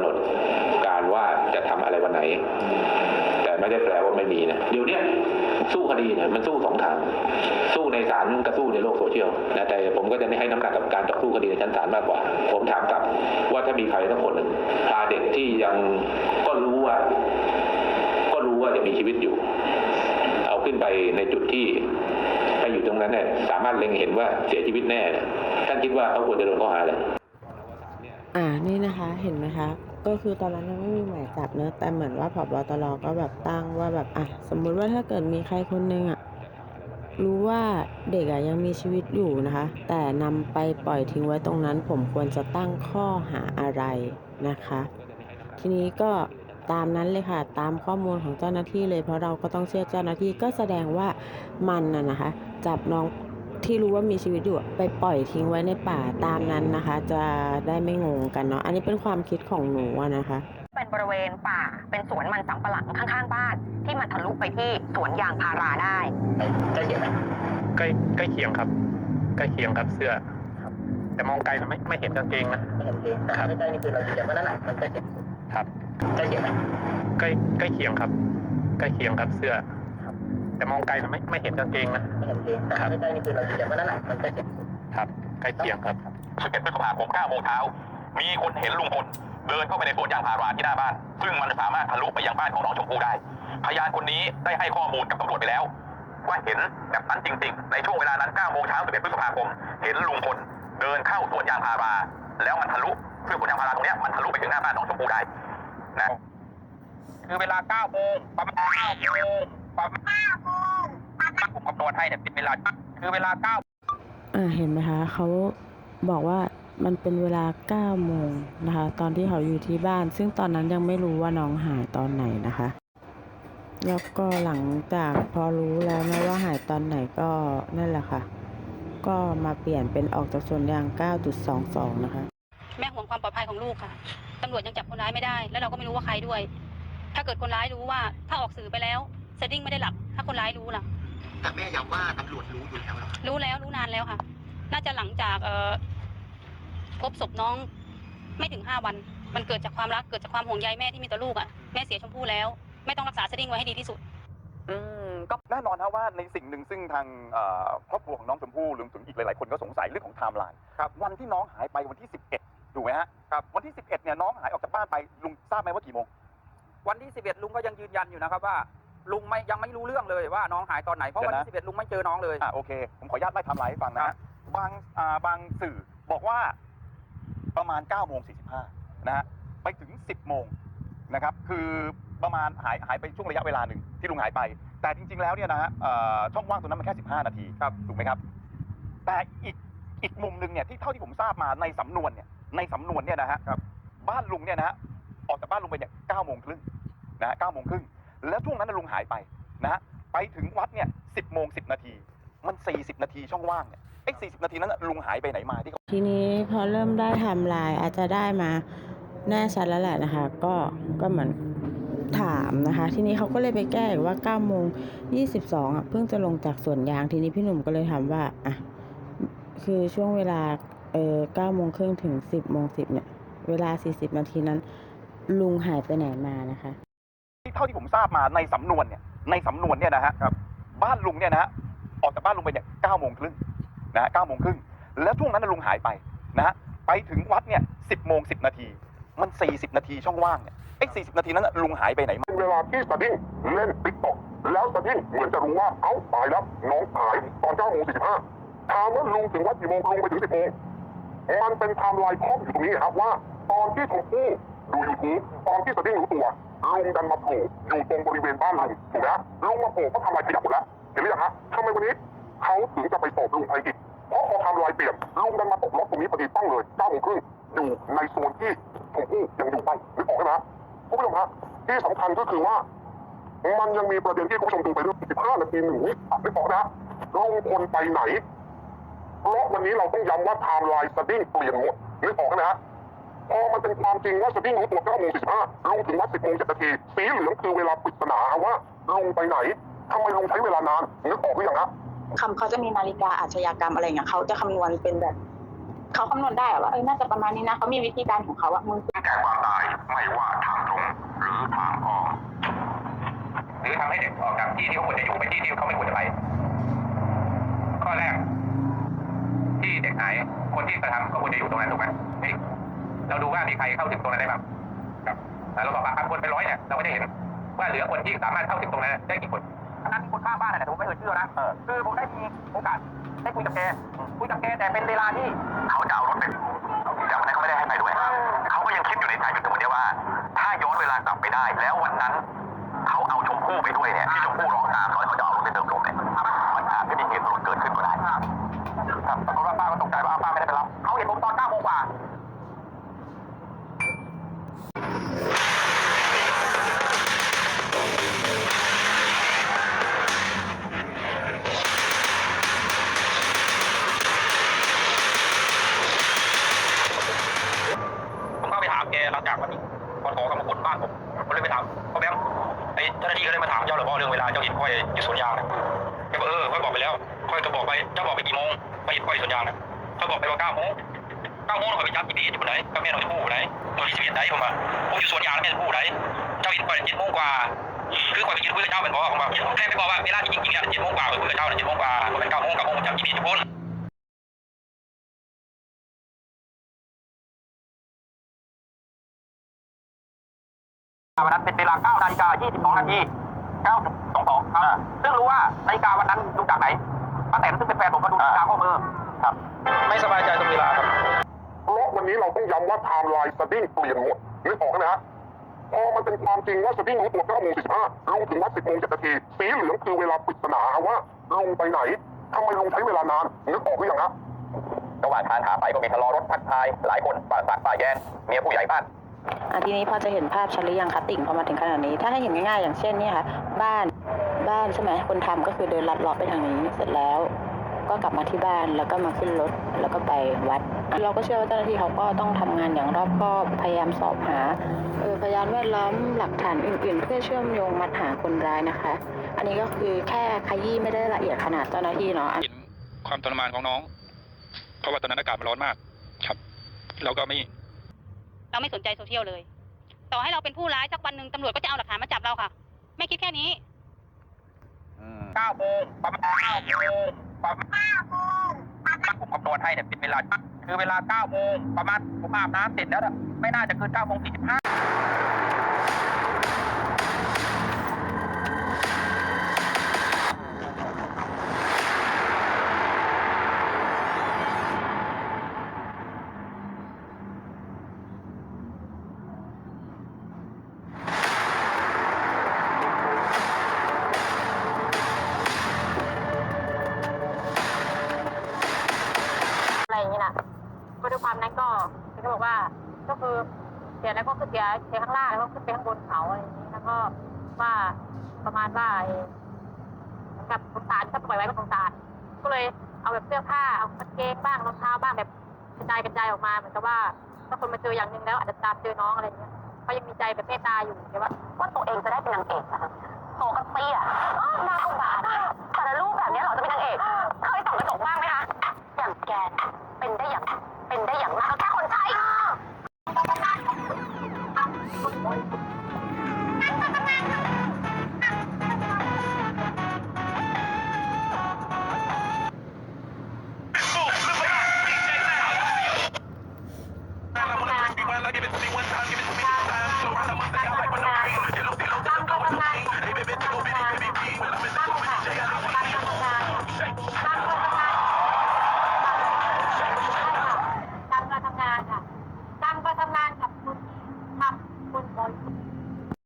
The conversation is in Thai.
หนดการว่าจะทำอะไรวันไหน แต่ไม่ได้แปลว่าไม่มีนะเดี๋ยวนี้สู้คดีเนี่ยมันสู้สองทางสู้ในศาลกับสู้ในโลกโซเชียลนะแต่ผมก็จะไม่ให้น้ำหนักกับการต่อสู้คดีในชั้นศาลมากกว่า ผมถามกลับว่าถ้ามีใครสักคนหนึ่งพาเด็กที่ยังก็รู้ว่า ก็รู้ว่าจะมีชีวิตอยู่ เอาขึ้นไปในจุดที่ไปอยู่ตรงนั้นเนี่ยสามารถเล็งเห็นว่าเสียชีวิตแน่เนี่ยท่านคิดว่าเขาควรจะโดนข้อหาอะไรอ่านี่นะคะ เห็นไหมคะ ก็คือตอนนั้นยังไม่มีหมายจับเนอะแต่เหมือนว่าผบตรก็แบบตั้งว่าแบบอะสมมุติว่าถ้าเกิดมีใครคนนึงอะรู้ว่าเด็กอะยังมีชีวิตอยู่นะคะ แต่นำไปปล่อยทิ้งไว้ตรงนั้น ผมควรจะตั้งข้อหาอะไรนะคะ ทีนี้ก็ตามนั้นเลยค่ะตามข้อมูลของเจ้าหน้าที่เลยเพราะเราก็ต้องเชื่อเจ้าหน้าที่ก็แสดงว่ามันน่ะนะคะ จับน้อง ที่รู้ว่ามีชีวิตอยู่อะไปปล่อยทิ้งไว้ในป่าตามนั้นนะคะ จะได้ไม่งงกันเนาะอันนี้เป็นความคิดของหนูอะนะคะ เป็นบริเวณป่าเป็นสวนมันสำปะหลังข้างๆบ้าน ที่มันทะลุไปที่สวนยางพาราได้ใกล้เคียงไหมใกล้ใกล้เคียงครับใกล้เคียงครับเสื้อแต่มองไกลนะไม่ไม่เห็นกางเกงนะไม่เห็นเองแต่ใกล้ๆนี่คือเรายืนยันว่านั่นแหละมันใกล้เคียงสุดครับใกล้เคียงไหมใกล้ใกล้เคียงครับ ใกล้เคียงครับเสื้อ แต่มองไกลนะไม่ไม่เห็นกางเกงนะไม่เห็นเองแต่ใกล้ๆนี่คือเรายืนยันว่านั่นแหละมันใกล้เคียงสุดครับใกล้เคียงครับ11พฤษภาคม9โมงเช้ามีคนเห็นลุงพลเดินเข้าไปในสวนยางพาราที่หน้าบ้าน ซึ่งมันสามารถทะลุไปยังบ้านของน้องชมพู่ได้ พยานคนนี้ได้ให้ข้อมูลกับตำรวจไปแล้ว ว่าเห็นแบบนั้นจริง ๆ ในช่วงเวลานั้น9โมงเช้า11พฤษภาคม เห็นลุงพลเดินเข้าสวนยางพารา แล้วมันทะลุซึ่งสวนยางพาราตรงเนี้ยมันทะลุไปถึงหน้าบ้านน้องชมพู่ได้นะคือเวลา9โมงประมาณ9โมง ประมาณ9โมงผมคำนวณให้เนี่ยเป็นเวลาคือเวลา9อ่าเห็นไหมคะเขาบอกว่ามันเป็นเวลา9โมงนะคะ ตอนที่เขาอยู่ที่บ้าน ซึ่งตอนนั้นยังไม่รู้ว่าน้องหายตอนไหนนะคะ แล้วก็หลังจากพอรู้แล้วนะว่าหายตอนไหนก็นั่นแหละค่ะ ก็มาเปลี่ยนเป็นออกจากส่วนยาง 9.22 นะคะ แม่ห่วงความปลอดภัยของลูกค่ะตำรวจยังจับคนร้ายไม่ได้ แล้วเราก็ไม่รู้ว่าใครด้วย ถ้าเกิดคนร้ายรู้ว่า ถ้าออกสื่อไปแล้ว เซดดิ้งไม่ได้หลับ ถ้าคนร้ายรู้ล่ะ แต่แม่ย้ำว่าตำรวจรู้อยู่แล้วนะรู้แล้วรู้นานแล้วค่ะ น่าจะหลังจากเอ่อพบศพน้อง ไม่ถึงห้าวัน มันเกิดจากความรักเกิดจากความห่วงใยแม่ที่มีต่อลูกอะแม่เสียชมพู่แล้วแม่ต้องรักษาเซดดิ้งไว้ให้ดีที่สุด อืมก็แน่นอนครับว่าในสิ่งหนึ่งซึ่งทางเอ่อครอบครัวของน้องชมพู่รวมถึงอีกหลาย ๆ คนก็สงสัยเรื่องของไทม์ไลน์ครับวันที่น้องหายไปวันที่ 11ถูกไหมฮะครับวันที่ 11เนี่ยน้องหายออกจากบ้านไปลุงทราบไหมว่ากี่โมงวันที่ 11 ลุงก็ยังยืนยันอยู่นะครับว่า ลุงไม่ยังไม่รู้เรื่องเลยว่าน้องหายตอนไหน เพราะวันที่11ลุงไม่เจอน้องเลย อ่าโอเค ผมขออนุญาตไล่ไทม์ไลน์ให้ฟังนะฮะบางอ่าบางสื่อบอกว่าประมาณ9โมง45นะฮะไปถึง 10โมงนะครับคือประมาณหายหายไปช่วงระยะเวลาหนึ่งที่ลุงหายไป แต่จริง ๆ แล้วเนี่ยนะฮะเอ่อช่องว่างตรงนั้นมันแค่ 15 นาทีครับถูกไหมครับ แต่อีกอีกมุมหนึ่งเนี่ยที่เท่าที่ผมทราบมาในสำนวนเนี่ยในสำนวนเนี่ยนะฮะบ้านลุงเนี่ยนะฮะออกจากบ้านลุงไปเนี่ย9โมงครึ่งนะฮะ9โมงครึ่ง แล้วช่วงนั้นลุงหายไปนะฮะไปถึงวัดเนี่ย10โมง10นาทีมัน40นาทีช่องว่างเนี่ยไอ้40นาทีนั้นลุงหายไปไหนมาที่ทีนี้พอเริ่มได้ทม์ไลน์อาจจะได้มาแน่ชัดแล้วแหละนะคะ ก็ก็เหมือนถามนะคะ ทีนี้เขาก็เลยไปแก้อีกว่า9โมง22อะเพิ่งจะลงจากสวนยางทีนี้พี่หนุ่มก็เลยถามว่าอะคือช่วงเวลาเออ9โมงครึ่งถึง10โมง10เนี่ย เวลา40นาทีนั้น ลุงหายไปไหนมานะคะ ที่เท่าที่ผมทราบมาในสำนวนเนี่ยในสำนวนเนี่ยนะฮะบ้านลุงเนี่ยนะฮะออกจากบ้านลุงไปเนี่ย9โมงครึ่งนะฮะ9โมงครึ่งแล้วช่วงนั้นนะลุงหายไปนะฮะไปถึงวัดเนี่ย10โมง10นาที มัน40นาทีช่องว่างเนี่ยไอ้40นาทีนั้นนะลุงหายไปไหนมาเวลาที่สดิ้งเล่นติ๊กต็อกแล้วสดิ้งเหมือนจะรู้ว่าเอ้าตายแล้วน้องหายตอน9โมง45ถามว่าลุงถึงวัดกี่โมงลุงไปถึง10โมงมันเป็นไทม์ไลน์ครอบอยู่ตรงนี้ครับว่า ตอนที่ชมพู่ดูยูทูบตอนที่สดิ้งรู้ตัว ลุงดันมาโผล่อยู่ตรงบริเวณบ้านลุงถูกไหมลุงมาโผล่เพราทำลายขยับหมดแล้วเห็นหรือยังฮะทำไมวันนี้เขาถึงจะไปตบลุงไทยอีกเพราะพอทำลายเปลี่ยนลุงดันมาตกรถตรงนี้พอดีตั้งเลย9โมงครึ่งอยู่ในโซนที่ชมพู่ยังอยู่ไปนึกออกไหมฮะคุณผู้ชมฮะที่สำคัญก็คือว่า มันยังมีประเด็นที่คุณผู้ชมดูไปเรื่อง15นาทีหนึ่งวิไม่พอกนะลุงพลไปไหนเพราะวันนี้เราต้องย้ำว่าไทม์ไลน์สดิ้งเปลี่ยนหมดนึกออกนะฮะ พอมันเป็นความจริงว่าสดิ้งรู้ตัว9โมง45ลุงถึงวัด10โมง7นาทีสีเหลืองคือเวลาปริศนาว่าลุงไปไหนทำไมลุงใช้เวลานานนึกออกหรือยังฮะคำเขาจะมีนาฬิกาอาชญากรรมอะไรอย่างเงี้ยเขาจะคำนวณเป็นแบบเขาคำนวณได้อะว่าเออน่าจะประมาณนี้นะเขามีวิธีการของเขาอะมึงแก่ความตายไม่ว่าทางตรงหรือทางอ้อมหรือทำให้เด็กออกจากที่ที่เขาควรจะอยู่ไปที่ที่เขาไม่ควรจะไปข้อแรกที่เด็กหายคนที่กระทำก็ควรจะอยู่ตรงนั้นถูกไหมนี่ เราดูว่ามีใครเข้าถึงตรงนั้นได้บ้างครับแต่เราบอกว่าคนเป็นร้อยเนี่ยเราไม่ได้เห็นว่าเหลือคนที่สามารถเข้าถึงตรงนั้นได้กี่คนอันนั้นคนข้างบ้านน่ะแต่ผมไม่เคยเชื่อนะคือผมได้มีโอกาสได้คุยกับแกคุยกับแกแต่เป็นเวลาที่เขาจะเอารถไปแต่วันนั้นเขาไม่ได้ให้ไปด้วยเขาก็ยังคิดอยู่ในใจอยู่เสมอเนี่ยว่า ถ้าย้อนเวลากลับไปได้ แล้ววันนั้นเขาเอาชมพู่ไปด้วยเนี่ยที่ชมพู่ร้องตามตอนเขาจะเอารถไปเติมลมเนี่ยมันอาจจะมีเหตุสลดเกิดขึ้นก็ได้ครับปรากฏว่าป้าก็ตกใจว่าป้าไม่ได้ไปรับเขาเห็นผมตอน9โมงกว่า ผมก็ไปถามแกหลังจากวันนี้พอขอกรรมกฎบ้านผมผมเลยไปถามพ่อแบมไอ้เจ้าหน้าที่ก็เลยมาถามเจ้าหรอพ่อเรื่องเวลาเจ้าเห็นค่อยอยู่สวนยางนะแกบอกเออค่อยบอกไปแล้วค่อยก็บอกไปเจ้าบอกไปกี่โมงไปเห็นค่อยอยู่สวนยางนะค่อยบอกไปว่าเก้าโมง เก้าโมงเราไปจับกี่ดีอยู่ไหนก็แม่เราจะพูดไหนตัวที่สิบเอ็ดไหนผมว่าผมอยู่สวนยางแล้วแม่จะพูดไหนเจ้าเห็นค่อยเจ็ดโมงกว่า คือค่อยไปกินคุยกับเจ้าเป็นบอกผมว่าแค่ไปบอกว่าเวลาจริงๆเนี่ยเจ็ดโมงกว่าไปคุยกับเจ้าเนี่ยเจ็ดโมงกว่าผมเป็นเก้าโมงก้าโมงจับกี่ดีทุกคนวันนั้นเป็นเวลา9นาฬิกา22นาที9.22ครับ ซึ่งรู้ว่านาฬิกาวันนั้นดูจากไหนป้าแตนซึ่งเป็นแฟนผมก็ดูนาฬิกาข้อมือครับ ไม่สบายใจตรงเวลาครับ วันนี้เราต้องย้ำว่าไทม์ไลน์สดิ้งเปลี่ยนหมดนึกออกไหมฮะพอมันเป็นความจริงว่าสดิ้งรู้ตัว9โมง45ลงถึงวัด10โมง7นาทีสีเหลืองคือเวลาปริศนาว่าลงไปไหนทำไมลงใช้เวลานานนึกออกหรือยังฮะระหว่างทางขาไปก็มีทะเลาะรถทักทาย หลายคนป่าสักป่าแย่งเมียผู้ใหญ่บ้านอะทีนี้พอจะเห็นภาพชัดหรือยังคะติ่งพอมาถึงขนาดนี้ ถ้าให้เห็นง่ายๆอย่างเช่นเนี่ยค่ะ บ้านบ้านใช่ไหมคนทำก็คือเดินลัดเลาะไปทางนี้เสร็จแล้ว ก็กลับมาที่บ้านแล้วก็มาขึ้นรถแล้วก็ไปวัด เราก็เชื่อว่าเจ้าหน้าที่เขาก็ต้องทำงานอย่างรอบคอบพยายามสอบหาเออพยานแวดล้อมหลักฐานอื่น ๆ เพื่อเชื่อมโยงมัดหาคนร้ายนะคะ อันนี้ก็คือแค่ขยี้ไม่ได้ละเอียดขนาดเจ้าหน้าที่เนาะเห็นความทรมานของน้อง เพราะว่าตอนนั้นอากาศมันร้อนมาก ครับ เราก็ไม่ เราไม่สนใจโซเชียลเลย ต่อให้เราเป็นผู้ร้ายสักวันหนึ่งตำรวจก็จะเอาหลักฐานมาจับเราค่ะ ไม่คิดแค่นี้9โมงประมาณ9โมง ประมาณ9โมงผมคำนวณให้เนี่ยเป็นเวลา คือเวลา9โมงประมาณผมอาบน้ำเสร็จแล้วน่ะไม่น่าจะเกิน9โมง45 ว่า ก็คือเสียแล้วก็คือเสียเสียข้างล่างแล้วก็ขึ้นไปข้างบนเขาอะไรอย่างนี้แล้วก็ว่าประมาณว่าไอ้กับสงสารก็ปล่อยไว้ก็สงสารก็เลยเอาแบบเสื้อผ้าเอากางเกงบ้างรองเท้าบ้างแบบกระจายกระจายออกมาเหมือนกับว่าถ้าคนมาเจออย่างหนึ่งแล้วอาจจะตามเจอน้องอะไรอย่างเงี้ยเขายังมีใจแบบเมตตาอยู่แต่ว่าว่าตัวเองจะได้เป็นนางเอกนะคะโตกับเตี้ยอ้อหน้าอุบาทแต่ละรูปแบบนี้เหรอจะเป็นนางเอก เคยส่องกระจกบ้างไหมคะอย่างแกเป็นได้อย่าง